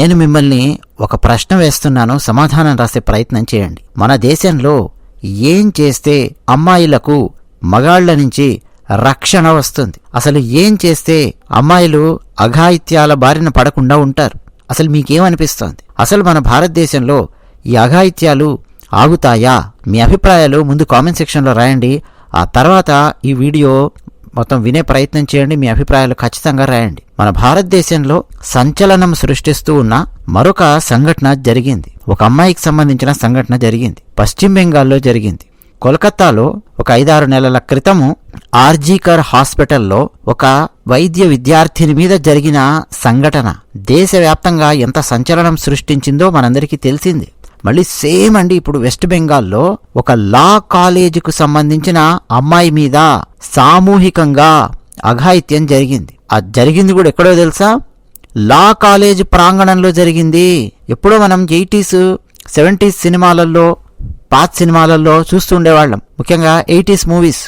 నేను మిమ్మల్ని ఒక ప్రశ్న వేస్తున్నాను సమాధానం రాసే ప్రయత్నం చేయండి. మన దేశంలో ఏం చేస్తే అమ్మాయిలకు మగాళ్ళ నుంచి రక్షణ వస్తుంది? అసలు ఏం చేస్తే అమ్మాయిలు అఘాయిత్యాల బారిన పడకుండా ఉంటారు? అసలు మీకేమనిపిస్తోంది? అసలు మన భారతదేశంలో ఈ అఘాయిత్యాలు ఆగుతాయా? మీ అభిప్రాయాలు ముందు కామెంట్ సెక్షన్లో రాయండి. ఆ తర్వాత ఈ వీడియో మొత్తం వినే ప్రయత్నం చేయండి మీ అభిప్రాయాలు ఖచ్చితంగా రాయండి. మన భారతదేశంలో సంచలనం సృష్టిస్తూ ఉన్న మరొక సంఘటన జరిగింది. ఒక అమ్మాయికి సంబంధించిన సంఘటన జరిగింది. పశ్చిమ బెంగాల్లో జరిగింది. కోల్కతాలో ఒక ఐదారు నెలల క్రితము ఆర్జీకర్ హాస్పిటల్లో ఒక వైద్య విద్యార్థిని మీద జరిగిన సంఘటన దేశవ్యాప్తంగా ఎంత సంచలనం సృష్టించిందో మనందరికీ తెలిసింది. మళ్ళీ సేమ్ అండి ఇప్పుడు వెస్ట్ బెంగాల్లో ఒక లా కాలేజీకు సంబంధించిన అమ్మాయి మీద సామూహికంగా అఘాయిత్యం జరిగింది. ఆ జరిగింది కూడా ఎక్కడో తెలుసా? లా కాలేజ్ ప్రాంగణంలో జరిగింది. ఎప్పుడో మనం ఎయిటీస్ సెవెంటీస్ సినిమాలలో పాత సినిమాలలో చూస్తూ ఉండేవాళ్ళం. ముఖ్యంగా ఎయిటీస్ మూవీస్.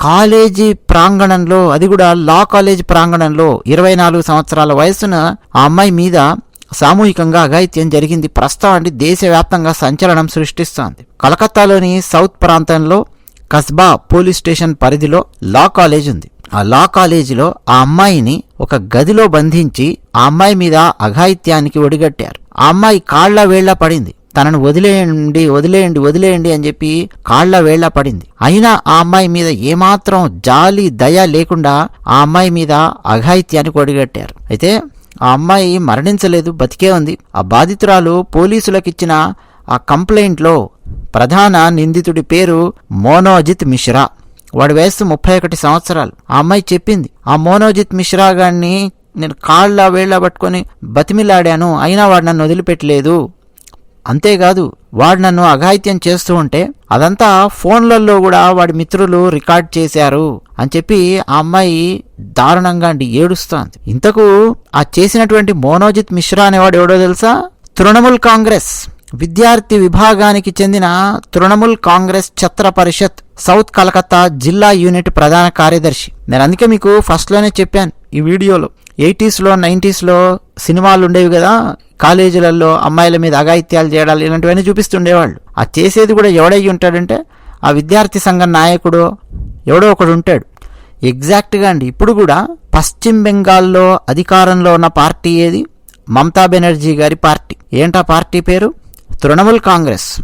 కాలేజీ ప్రాంగణంలో అది కూడా లా కాలేజ్ ప్రాంగణంలో ఇరవై నాలుగు సంవత్సరాల వయసున ఆ అమ్మాయి మీద సామూహికంగా అఘాయిత్యం జరిగింది. ప్రస్తుతం దేశవ్యాప్తంగా సంచలనం సృష్టిస్తోంది. కలకత్తాలోని సౌత్ ప్రాంతంలో కస్బా పోలీస్ స్టేషన్ పరిధిలో లా కాలేజ్ ఉంది. ఆ లా కాలేజీలో ఆ అమ్మాయిని ఒక గదిలో బంధించి ఆ అమ్మాయి మీద అఘాయిత్యానికి ఒడిగట్టారు. ఆ అమ్మాయి కాళ్ళ వేళ్ళ పడింది. తనను వదిలేయండి వదిలేయండి వదిలేయండి అని చెప్పి కాళ్ళ వేళ్ళ పడింది. అయినా ఆ అమ్మాయి మీద ఏమాత్రం జాలి దయ లేకుండా ఆ అమ్మాయి మీద అఘాయిత్యానికి ఒడిగట్టారు. అయితే ఆ అమ్మాయి మరణించలేదు బతికే ఉంది. ఆ బాధితురాలు పోలీసులకిచ్చిన ఆ కంప్లైంట్లో ప్రధాన నిందితుడి పేరు మోనోజిత్ మిశ్రా. వాడి వయస్సు ముప్పై ఒకటి సంవత్సరాలు. ఆ అమ్మాయి చెప్పింది ఆ మోనోజిత్ మిశ్రా గారిని నేను కాళ్ళ వేళ్ళ పట్టుకొని బతిమిలాడాను. అయినా వాడు నన్ను వదిలిపెట్టలేదు. అంతేకాదు వాడు నన్ను అఘాయిత్యం చేస్తూ ఉంటే అదంతా ఫోన్లలో కూడా వాడి మిత్రులు రికార్డ్ చేశారు అని చెప్పి ఆ అమ్మాయి దారుణంగా అండి ఏడుస్తోంది. ఇంతకు ఆ చేసినటువంటి మోనోజిత్ మిశ్రా అనేవాడు ఎవడో తెలుసా? తృణమూల్ కాంగ్రెస్ విద్యార్థి విభాగానికి చెందిన తృణమూల్ కాంగ్రెస్ ఛత్ర పరిషత్ సౌత్ కలకత్తా జిల్లా యూనిట్ ప్రధాన కార్యదర్శి. నేను అందుకే మీకు ఫస్ట్లోనే చెప్పాను ఈ వీడియోలో. ఎయిటీస్లో నైంటీస్లో సినిమాలు ఉండేవి కదా కాలేజీలలో అమ్మాయిల మీద అఘాయిత్యాలు చేయడాలు ఇలాంటివన్నీ చూపిస్తుండేవాళ్ళు. ఆ చేసేది కూడా ఎవడై ఉంటాడంటే ఆ విద్యార్థి సంఘం నాయకుడు ఎవడో ఒకడు ఉంటాడు. ఎగ్జాక్ట్గా అండి ఇప్పుడు కూడా పశ్చిమ బెంగాల్లో అధికారంలో ఉన్న పార్టీ ఏది? మమతా బెనర్జీ గారి పార్టీ. ఏంటా పార్టీ పేరు? తృణమూల్ కాంగ్రెస్.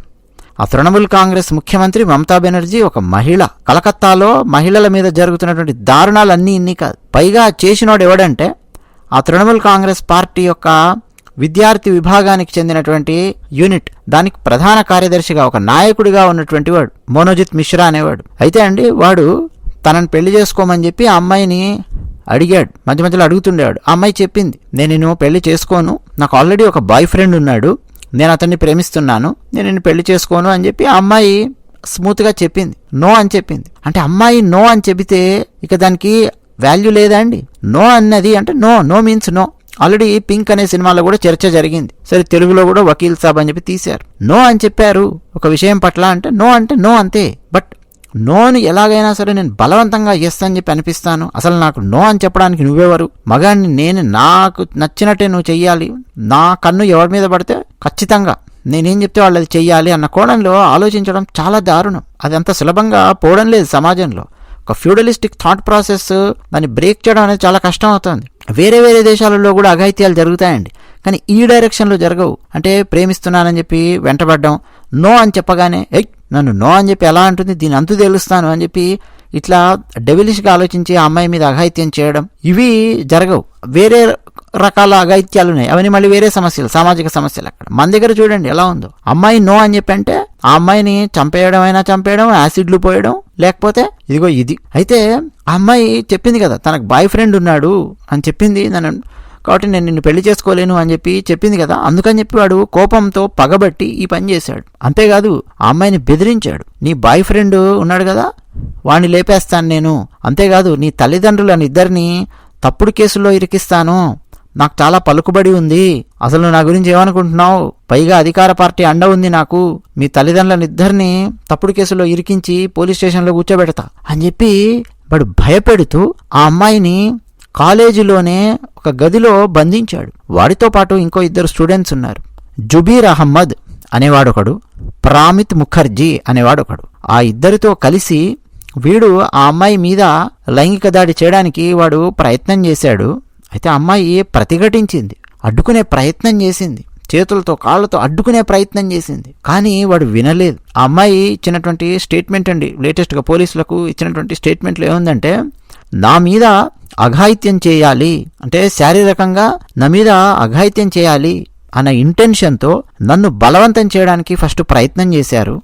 ఆ తృణమూల్ కాంగ్రెస్ ముఖ్యమంత్రి మమతా బెనర్జీ ఒక మహిళ. కలకత్తాలో మహిళల మీద జరుగుతున్నటువంటి దారుణాలు అన్నీ ఇన్ని కాదు. పైగా చేసినోడు ఎవడంటే ఆ తృణమూల్ కాంగ్రెస్ పార్టీ యొక్క విద్యార్థి విభాగానికి చెందినటువంటి యూనిట్ దానికి ప్రధాన కార్యదర్శిగా ఒక నాయకుడిగా ఉన్నటువంటి వాడు మోనోజిత్ మిశ్రా అనేవాడు. అయితే అండి వాడు తనని పెళ్ళి చేసుకోమని చెప్పి ఆ అమ్మాయిని అడిగాడు. మధ్య మధ్యలో అడుగుతుండేవాడు. ఆ అమ్మాయి చెప్పింది నేను నిన్ను పెళ్ళి చేసుకోను నాకు ఆల్రెడీ ఒక బాయ్ ఫ్రెండ్ ఉన్నాడు నేను అతన్ని ప్రేమిస్తున్నాను నేను నిన్ను పెళ్ళి చేసుకోను అని చెప్పి ఆ అమ్మాయి స్మూత్గా చెప్పింది. నో అని చెప్పింది. అంటే అమ్మాయి నో అని చెబితే ఇక దానికి వాల్యూ లేదా అండి? నో అన్నది అంటే no no means no. Already pink అనే సినిమాలో కూడా చర్చ జరిగింది. సరే తెలుగులో కూడా వకీల్ సాబ్ అని చెప్పి తీశారు. నో అని చెప్పారు. ఒక విషయం పట్ల అంటే నో అంటే నో అంతే. బట్ నోని ఎలాగైనా సరే నేను బలవంతంగా ఎస్ అని చెప్పి అనిపిస్తాను. అసలు నాకు నో అని చెప్పడానికి నువ్వెవరు? మగాన్ని నేను నాకు నచ్చినట్టే నువ్వు చెయ్యాలి. నా కన్ను ఎవరి మీద పడితే ఖచ్చితంగా నేనేం చెప్తే వాళ్ళు అది చెయ్యాలి అన్న కోణంలో ఆలోచించడం చాలా దారుణం. అది అంత సులభంగా పోవడం లేదు సమాజంలో. ఒక ఫ్యూడలిస్టిక్ థాట్ ప్రాసెస్ దాన్ని బ్రేక్ చేయడం అనేది చాలా కష్టం అవుతుంది. వేరే వేరే దేశాలలో కూడా అఘాయిత్యాలు జరుగుతాయండి. కానీ ఈ డైరెక్షన్లో జరగవు. అంటే ప్రేమిస్తున్నానని చెప్పి వెంటబడ్డం నో అని చెప్పగానే ఎయ్ నన్ను నో అని చెప్పి ఎలా అంటుంది దీని అంతు తెలుస్తాను అని చెప్పి ఇట్లా డెవిలిష్గా ఆలోచించి ఆ అమ్మాయి మీద అఘాయిత్యం చేయడం ఇవి జరగవు. వేరే రకాల అఘాయిత్యాలు ఉన్నాయి. అవన్నీ మళ్ళీ వేరే సమస్యలు సామాజిక సమస్యలు అక్కడ. మన దగ్గర చూడండి ఎలా ఉందో. అమ్మాయి నో అని చెప్పి అంటే ఆ అమ్మాయిని చంపేయడం అయినా చంపేయడం యాసిడ్లు పోయడం లేకపోతే ఇదిగో ఇది. అయితే ఆ అమ్మాయి చెప్పింది కదా తనకు బాయ్ ఫ్రెండ్ ఉన్నాడు అని చెప్పింది నన్ను కాబట్టి నేను నిన్ను పెళ్ళి చేసుకోలేను అని చెప్పి చెప్పింది కదా అందుకని చెప్పి వాడు కోపంతో పగబట్టి ఈ పని చేశాడు. అంతేకాదు ఆ అమ్మాయిని బెదిరించాడు. నీ బాయ్ ఫ్రెండ్ ఉన్నాడు కదా వాణ్ణి లేపేస్తాను నేను. అంతేకాదు నీ తల్లిదండ్రులను ఇద్దరిని తప్పుడు కేసుల్లో ఇరికిస్తాను. నాకు చాలా పలుకుబడి ఉంది. అసలు నా గురించి ఏమనుకుంటున్నావు? పైగా అధికార పార్టీ అండ ఉంది నాకు. మీ తల్లిదండ్రులనిద్దరిని తప్పుడు కేసులో ఇరికించి పోలీస్ స్టేషన్లో కూర్చోబెడతా అని చెప్పి వాడు భయపెడుతూ ఆ అమ్మాయిని కాలేజీలోనే ఒక గదిలో బంధించాడు. వాడితో పాటు ఇంకో ఇద్దరు స్టూడెంట్స్ ఉన్నారు. జుబీర్ అహ్మద్ అనేవాడొకడు ప్రామిత్ ముఖర్జీ అనేవాడొకడు. ఆ ఇద్దరితో కలిసి వీడు ఆ అమ్మాయి మీద లైంగిక దాడి చేయడానికి వాడు ప్రయత్నం చేశాడు. అయితే అమ్మాయి ప్రతిఘటించింది? అడ్డుకునే ప్రయత్నం చేసింది. చేతులతో కాళ్ళతో అడ్డుకునే ప్రయత్నం చేసింది. కానీ వాడు వినలేదు. ఆ అమ్మాయి ఇచ్చినటువంటి స్టేట్మెంట్ అండి లేటెస్ట్గా పోలీసులకు ఇచ్చినటువంటి స్టేట్మెంట్లో ఏముందంటే నా మీద అఘాయిత్యం చేయాలి అంటే శారీరకంగా నా మీద అఘాయిత్యం చేయాలి అన్న ఇంటెన్షన్తో నన్ను బలవంతం చేయడానికి ఫస్ట్ ప్రయత్నం చేశారు.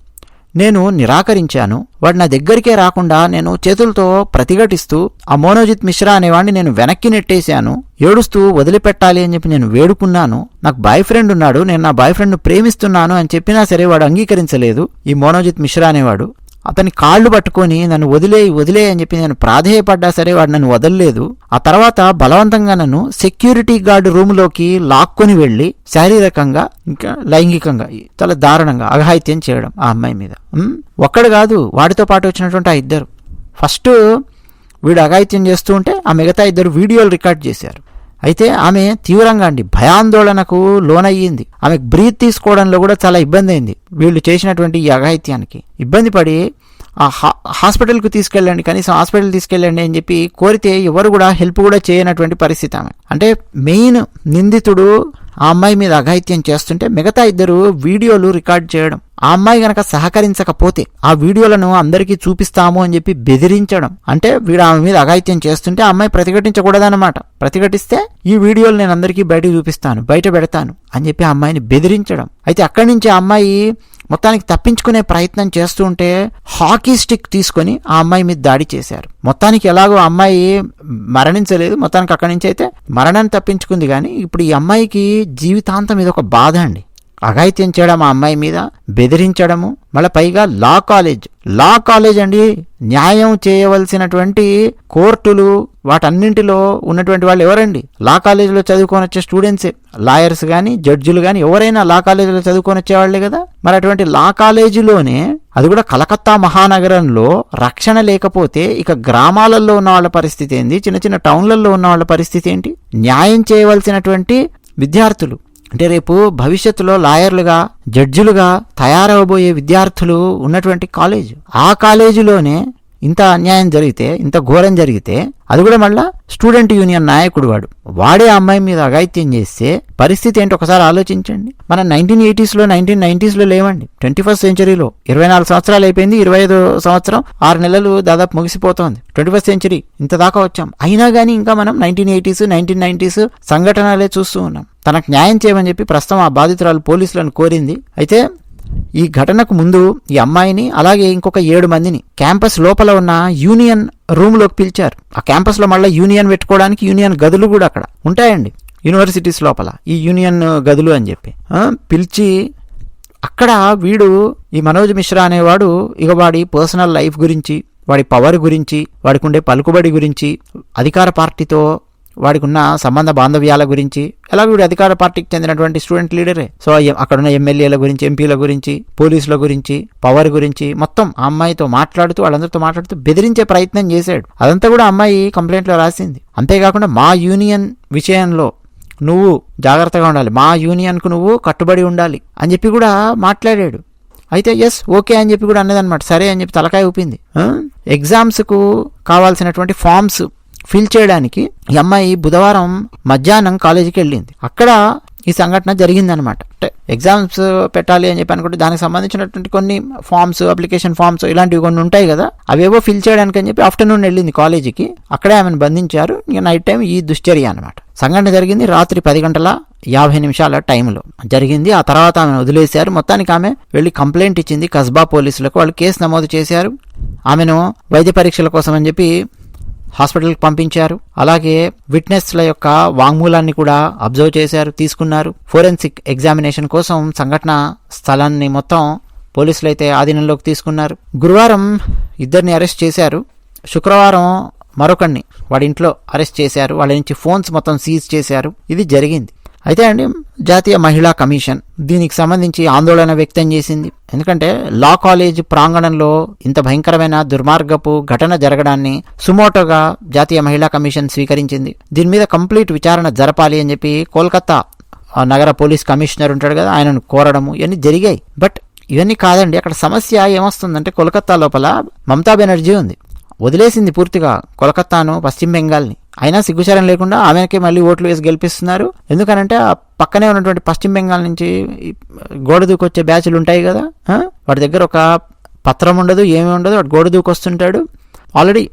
నేను నిరాకరించాను. వాడు నా దగ్గరికే రాకుండా నేను చేతులతో ప్రతిఘటిస్తూ ఆ మోనోజిత్ మిశ్రా అనేవాడిని నేను వెనక్కి నెట్టేశాను. ఏడుస్తూ వదిలిపెట్టాలి అని చెప్పి నేను వేడుకున్నాను. నాకు బాయ్ ఫ్రెండ్ ఉన్నాడు. నేను నా బాయ్ ఫ్రెండ్ను ప్రేమిస్తున్నాను అని చెప్పినా సరే వాడు అంగీకరించలేదు. ఈ మోనోజిత్ మిశ్రా అనేవాడు. అతని కాళ్ళు పట్టుకొని నన్ను వదిలే వదిలే అని చెప్పి నేను ప్రాధేయపడ్డా సరే వాడు నన్ను వదలలేదు. ఆ తర్వాత బలవంతంగా నన్ను సెక్యూరిటీ గార్డ్ రూమ్లోకి లాక్కొని వెళ్ళి శారీరకంగా ఇంకా లైంగికంగా చాలా దారుణంగా అఘాయిత్యం చేయడం ఆ అమ్మాయి మీద. ఒక్కడు కాదు వాడితో పాటు వచ్చినటువంటి ఆ ఇద్దరు. ఫస్ట్ వీడు అఘాయిత్యం చేస్తూ ఉంటే ఆ మిగతా ఇద్దరు వీడియోలు రికార్డ్ చేశారు. అయితే ఆమె తీవ్రంగా అండి భయాందోళనకు లోనయ్యింది. ఆమెకు బ్రీత్ తీసుకోవడంలో కూడా చాలా ఇబ్బంది అయింది. వీళ్ళు చేసినటువంటి ఈ అఘాయిత్యానికి. ఇబ్బంది పడి ఆ హా హాస్పిటల్కు తీసుకెళ్ళండి కనీసం హాస్పిటల్ తీసుకెళ్ళండి అని చెప్పి కోరితే ఎవరు కూడా హెల్ప్ కూడా చేయనటువంటి పరిస్థితి ఆమె. అంటే మెయిన్ నిందితుడు ఆ అమ్మాయి మీద అఘాయిత్యం చేస్తుంటే మిగతా ఇద్దరు వీడియోలు రికార్డ్ చేయడం ఆ అమ్మాయి గనక సహకరించకపోతే ఆ వీడియోలను అందరికీ చూపిస్తాము అని చెప్పి బెదిరించడం. అంటే వీడు ఆమె మీద అఘాయిత్యం చేస్తుంటే ఆ అమ్మాయి ప్రతిఘటించకూడదన్నమాట. ప్రతిఘటిస్తే ఈ వీడియోలు నేను అందరికీ బయటకు చూపిస్తాను బయట పెడతాను అని చెప్పి ఆ అమ్మాయిని బెదిరించడం. అయితే అక్కడి నుంచి ఆ అమ్మాయి మొత్తానికి తప్పించుకునే ప్రయత్నం చేస్తూ ఉంటే హాకీ స్టిక్ తీసుకొని ఆ అమ్మాయి మీద దాడి చేశారు. మొత్తానికి ఎలాగో ఆ అమ్మాయి మరణించలేదు. మొత్తానికి అక్కడి నుంచి అయితే మరణాన్ని తప్పించుకుంది కానీ ఇప్పుడు ఈ అమ్మాయికి జీవితాంతం ఇది ఒక బాధ అండి. అఘాయిత్యం చేయడం ఆ అమ్మాయి మీద బెదిరించడము మళ్ళీ పైగా లా కాలేజ్. లా కాలేజ్ అండి న్యాయం చేయవలసినటువంటి కోర్టులు వాటన్నింటిలో ఉన్నటువంటి వాళ్ళు ఎవరండి? లా కాలేజీలో చదువుకొని వచ్చే స్టూడెంట్సే లాయర్స్ కానీ జడ్జిలు కానీ ఎవరైనా లా కాలేజీలో చదువుకొని వచ్చేవాళ్ళే కదా? మరి అటువంటి లా కాలేజీలోనే అది కూడా కలకత్తా మహానగరంలో రక్షణ లేకపోతే ఇక గ్రామాలలో ఉన్న వాళ్ళ పరిస్థితి ఏంది? చిన్న చిన్న టౌన్లలో ఉన్న వాళ్ళ పరిస్థితి ఏంటి? న్యాయం చేయవలసినటువంటి విద్యార్థులు. అంటే రేపు భవిష్యత్తులో లాయర్లుగా జడ్జిలుగా తయారవబోయే విద్యార్థులు ఉన్నటువంటి కాలేజ్. ఆ కాలేజీలోనే ఇంత అన్యాయం జరిగితే ఇంత ఘోరం జరిగితే అది కూడా మళ్ళా స్టూడెంట్ యూనియన్ నాయకుడు వాడు. వాడే అమ్మాయి మీద అఘాయిత్యం చేస్తే పరిస్థితి ఏంటి ఒకసారి ఆలోచించండి. మన నైన్టీన్ ఎయిటీస్లో నైన్టీన్ నైన్టీస్లో లేవండి. ట్వంటీ ఫస్ట్ సెంచరీలో ఇరవై నాలుగు సంవత్సరాలు అయిపోయింది ఇరవై ఐదు సంవత్సరం ఆరు నెలలు దాదాపు ముగిసిపోతుంది. ట్వంటీ ఫస్ట్ సెంచరీ ఇంత దాకా వచ్చాం. అయినా కానీ ఇంకా మనం నైన్టీన్ ఎయిటీస్ నైన్టీన్ నైన్టీస్ సంఘటనలే చూస్తూ ఉన్నాం. తనకు న్యాయం చేయమని చెప్పి ప్రస్తుతం ఆ బాధితురాలు పోలీసులను కోరింది. అయితే ఈ ఘటనకు ముందు ఈ అమ్మాయిని అలాగే ఇంకొక ఏడు మందిని క్యాంపస్ లోపల ఉన్న యూనియన్ రూమ్లోకి పిలిచారు. ఆ క్యాంపస్లో మళ్ళీ యూనియన్ పెట్టుకోవడానికి యూనియన్ గదులు కూడా అక్కడ ఉంటాయండి. యూనివర్సిటీస్ లోపల ఈ యూనియన్ గదులు అని చెప్పి. పిలిచి అక్కడ వీడు ఈ మనోజ్ మిశ్రా అనేవాడు ఇక వాడి పర్సనల్ లైఫ్ గురించి వాడి పవర్ గురించి వాడికి ఉండే పలుకుబడి గురించి అధికార పార్టీతో వాడికి ఉన్న సంబంధ బాంధవ్యాల గురించి ఎలా వీడు అధికార పార్టీకి చెందినటువంటి స్టూడెంట్ లీడరే. సో ఎ- అక్కడ ఉన్న ఎమ్మెల్యేల గురించి ఎంపీల గురించి పోలీసుల గురించి పవర్ గురించి మొత్తం ఆ అమ్మాయితో మాట్లాడుతూ వాళ్ళందరితో మాట్లాడుతూ బెదిరించే ప్రయత్నం చేశాడు. అదంతా కూడా అమ్మాయి కంప్లైంట్లో రాసింది. అంతేకాకుండా మా యూనియన్ విషయంలో నువ్వు జాగ్రత్తగా ఉండాలి. మా యూనియన్కు నువ్వు కట్టుబడి ఉండాలి అని చెప్పి కూడా మాట్లాడాడు. అయితే ఎస్ ఓకే అని చెప్పి కూడా అన్నదన్నమాట. సరే అని చెప్పి తలకాయ ఊపింది. ఎగ్జామ్స్కు కావాల్సినటువంటి ఫామ్స్ ఫిల్ చేయడానికి ఈ అమ్మాయి బుధవారం మధ్యాహ్నం కాలేజీకి వెళ్ళింది. అక్కడ ఈ సంఘటన జరిగిందనమాట అంటే ఎగ్జామ్స్ పెట్టాలి అని చెప్పి అనుకుంటే దానికి సంబంధించినటువంటి కొన్ని ఫామ్స్ అప్లికేషన్ ఫామ్స్ ఇలాంటివి కొన్ని ఉంటాయి కదా అవేవో ఫిల్ చేయడానికి అని చెప్పి ఆఫ్టర్నూన్ వెళ్ళింది కాలేజీకి. అక్కడే ఆమెను బంధించారు. ఇక నైట్ టైం ఈ దుశ్చర్య అనమాట సంఘటన జరిగింది రాత్రి పది గంటల యాభై నిమిషాల టైంలో. జరిగింది. ఆ తర్వాత ఆమెను వదిలేశారు. మొత్తానికి ఆమె వెళ్ళి కంప్లైంట్ ఇచ్చింది కస్బా పోలీసులకు. వాళ్ళు కేసు నమోదు చేశారు. ఆమెను వైద్య పరీక్షల కోసం అని చెప్పి హాస్పిటల్కి పంపించారు. అలాగే విట్నెస్ల యొక్క వాంగ్మూలాన్ని కూడా అబ్జర్వ్ చేశారు తీసుకున్నారు. ఫోరెన్సిక్ ఎగ్జామినేషన్ కోసం సంఘటన స్థలాన్ని మొత్తం పోలీసులు అయితే ఆధీనంలోకి తీసుకున్నారు. గురువారం ఇద్దరిని అరెస్ట్ చేశారు. శుక్రవారం మరొకరిని వాడి ఇంట్లో అరెస్ట్ చేశారు. వాళ్ళ నుంచి ఫోన్స్ మొత్తం సీజ్ చేశారు. ఇది జరిగింది. అయితే అండి జాతీయ మహిళా కమిషన్ దీనికి సంబంధించి ఆందోళన వ్యక్తం చేసింది. ఎందుకంటే లా కాలేజ్ ప్రాంగణంలో ఇంత భయంకరమైన దుర్మార్గపు ఘటన జరగడాన్ని సుమోటోగా జాతీయ మహిళా కమిషన్ స్వీకరించింది. దీని మీద కంప్లీట్ విచారణ జరపాలి అని చెప్పి కోల్కతా నగర పోలీస్ కమిషనర్ ఉంటాడు కదా ఆయనను కోరడము ఇవన్నీ జరిగాయి. బట్ ఇవన్నీ కాదండి అక్కడ సమస్య ఏమొస్తుందంటే కోల్కతా లోపల మమతా బెనర్జీ ఉంది. వదిలేసింది పూర్తిగా కోలకత్తాను పశ్చిమ బెంగాల్ని. అయినా సిగ్గుచారం లేకుండా ఆమెకే మళ్ళీ ఓట్లు వేసి గెలిపిస్తున్నారు. ఎందుకనంటే ఆ పక్కనే ఉన్నటువంటి పశ్చిమ బెంగాల్ నుంచి గోడ దూకొచ్చే బ్యాచ్లు ఉంటాయి కదా వాడి దగ్గర ఒక పత్రం ఉండదు ఏమీ ఉండదు వాడు గోడ దూకొస్తుంటాడు. ఆల్రెడీ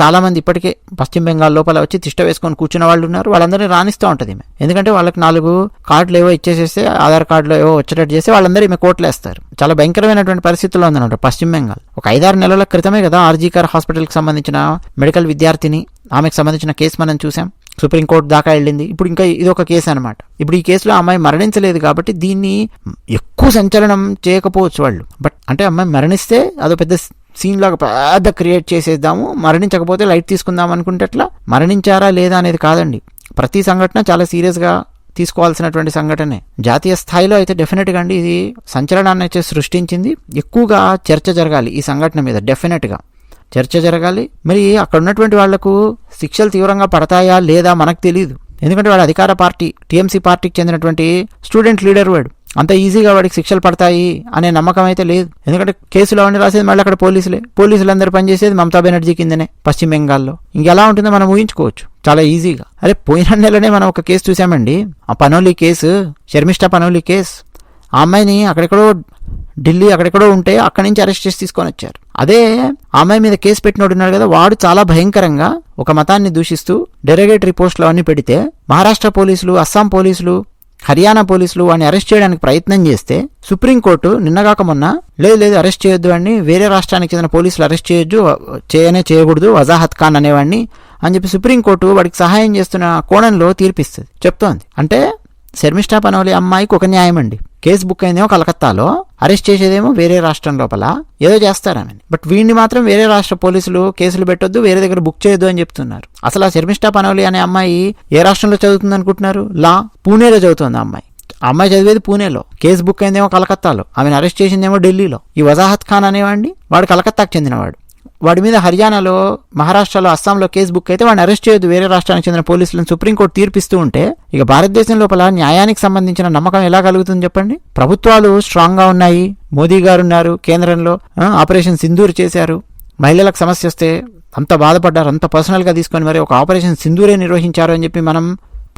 చాలామంది ఇప్పటికే పశ్చిమ బెంగాల్ లోపల వచ్చి తిష్ట వేసుకొని కూర్చున్న వాళ్ళు ఉన్నారు. వాళ్ళందరినీ రాణిస్తూ ఉంటుంది ఈమె. ఎందుకంటే వాళ్ళకి నాలుగు కార్డులు ఏవో ఇచ్చేసేస్తే ఆధార్ కార్డులు ఏవో వచ్చేటట్టు చేస్తే వాళ్ళందరూ ఈమె కోట్లు వేస్తారు. చాలా భయంకరమైనటువంటి పరిస్థితుల్లో ఉందన్నమాట పశ్చిమ బెంగాల్. ఒక ఐదారు నెలల క్రితమే కదా ఆర్జీకర్ హాస్పిటల్కి సంబంధించిన మెడికల్ విద్యార్థిని ఆమెకు సంబంధించిన కేసు మనం చూసాం. సుప్రీంకోర్టు దాకా వెళ్ళింది. ఇప్పుడు ఇంకా ఇది ఒక కేసు అనమాట ఇప్పుడు ఈ కేసులో అమ్మాయి మరణించలేదు కాబట్టి దీన్ని ఎక్కువ సంచలనం చేయకపోవచ్చు వాళ్ళు. బట్ అంటే అమ్మాయి మరణిస్తే అదో పెద్ద సీన్ లాగా పెద్ద క్రియేట్ చేసేద్దాము. మరణించకపోతే లైట్ తీసుకుందాం అనుకుంటే అట్లా మరణించారా లేదా అనేది కాదండి. ప్రతి సంఘటన చాలా సీరియస్గా తీసుకోవాల్సినటువంటి సంఘటనే. జాతీయ స్థాయిలో అయితే డెఫినెట్గా అండి ఇది సంచలనాన్ని అయితే సృష్టించింది. ఎక్కువగా చర్చ జరగాలి ఈ సంఘటన మీద డెఫినెట్గా చర్చ జరగాలి. మరి అక్కడ ఉన్నటువంటి వాళ్ళకు శిక్షలు తీవ్రంగా పడతాయా లేదా మనకు తెలియదు ఎందుకంటే వాడు అధికార పార్టీ టీఎంసీ పార్టీకి చెందినటువంటి స్టూడెంట్ లీడర్ వాడు. అంత ఈజీగా వాడికి శిక్షలు పడతాయి అనే నమ్మకం అయితే లేదు. ఎందుకంటే కేసులు అవన్నీ రాసేది మళ్ళీ అక్కడ పోలీసులే. పోలీసులు అందరూ పనిచేసేది మమతా బెనర్జీ కిందనే పశ్చిమ బెంగాల్లో. ఇంకెలా ఉంటుందో మనం ఊహించుకోవచ్చు. చాలా ఈజీగా. అరే పోయిన నెలనే మనం ఒక కేసు చూసామండి ఆ పనోలి కేసు శర్మిష్ట పనోలి కేసు. ఆ అమ్మాయిని అక్కడెక్కడో ఢిల్లీ అక్కడెక్కడో ఉంటే అక్కడి నుంచి అరెస్ట్ చేసి తీసుకొని వచ్చారు. అదే అమ్మాయి మీద కేసు పెట్టినోడు ఉన్నాడు కదా వాడు చాలా భయంకరంగా ఒక మతాన్ని దూషిస్తూ డెరగేటరీ పోస్టులు అవన్నీ పెడితే మహారాష్ట్ర పోలీసులు అస్సాం పోలీసులు హర్యానా పోలీసులు వాడిని అరెస్ట్ చేయడానికి ప్రయత్నం చేస్తే సుప్రీంకోర్టు నిన్నగాక మొన్న లేదు లేదు అరెస్ట్ చేయొద్దు అని వేరే రాష్ట్రానికి చెందిన పోలీసులు అరెస్ట్ చేయొద్దు చేయనే చేయకూడదు వజాహత్ ఖాన్ అనేవాడిని అని చెప్పి సుప్రీంకోర్టు వాడికి సహాయం చేస్తున్న కోణంలో తీర్పిస్తుంది. చెప్తోంది. అంటే శర్మిష్ఠా పనోలి అమ్మాయికి ఒక న్యాయం అండి కేసు బుక్ అయిందేమో కలకత్తాలో అరెస్ట్ చేసేదేమో వేరే రాష్ట్రం లోపల ఏదో చేస్తారని బట్ వీడిని మాత్రం వేరే రాష్ట్ర పోలీసులు కేసులు పెట్టొద్దు వేరే దగ్గర బుక్ చేయొద్దు అని చెప్తున్నారు. అసలు ఆ శర్మిష్ఠా పనవలి అనే అమ్మాయి ఏ రాష్ట్రంలో చదువుతుంది అనుకుంటున్నారు? లా పూణేలో చదువుతుంది ఆ అమ్మాయి. అమ్మాయి చదివేది పూణేలో కేసు బుక్ అయిందేమో కలకత్తాలో ఆమెను అరెస్ట్ చేసిందేమో ఢిల్లీలో. ఈ వజాహత్ ఖాన్ అనేవాడిని వాడు కలకత్తాకు చెందినవాడు. వాడి మీద హర్యానాలో మహారాష్ట్రలో అస్సాంలో కేసు బుక్ అయితే వాడిని అరెస్ట్ చేయొద్దు. వేరే రాష్ట్రానికి చెందిన పోలీసులను సుప్రీంకోర్టు తీర్పిస్తూ ఉంటే ఇక భారతదేశం లోపల న్యాయానికి సంబంధించిన నమ్మకం ఎలా కలుగుతుంది చెప్పండి? ప్రభుత్వాలు స్ట్రాంగ్గా ఉన్నాయి. మోదీ గారు ఉన్నారు కేంద్రంలో. ఆపరేషన్ సింధూర్ చేశారు. మహిళలకు సమస్య వస్తే అంత బాధపడ్డారు అంత పర్సనల్గా తీసుకొని మరి ఒక ఆపరేషన్ సింధూరే నిర్వహించారు అని చెప్పి మనం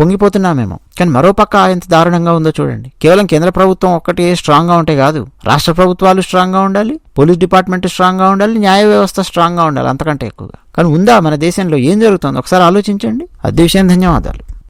పొంగిపోతున్నామేమో. కానీ మరోపక్క ఎంత దారుణంగా ఉందో చూడండి. కేవలం కేంద్ర ప్రభుత్వం ఒక్కటే స్ట్రాంగ్గా ఉంటే కాదు రాష్ట్ర ప్రభుత్వాలు స్ట్రాంగ్గా ఉండాలి పోలీస్ డిపార్ట్మెంట్ స్ట్రాంగ్గా ఉండాలి న్యాయ వ్యవస్థ స్ట్రాంగ్గా ఉండాలి అంతకంటే ఎక్కువగా. కానీ ఉందా మన దేశంలో? ఏం జరుగుతుంది? ఒకసారి ఆలోచించండి. అదే విషయం ధన్యవాదాలు.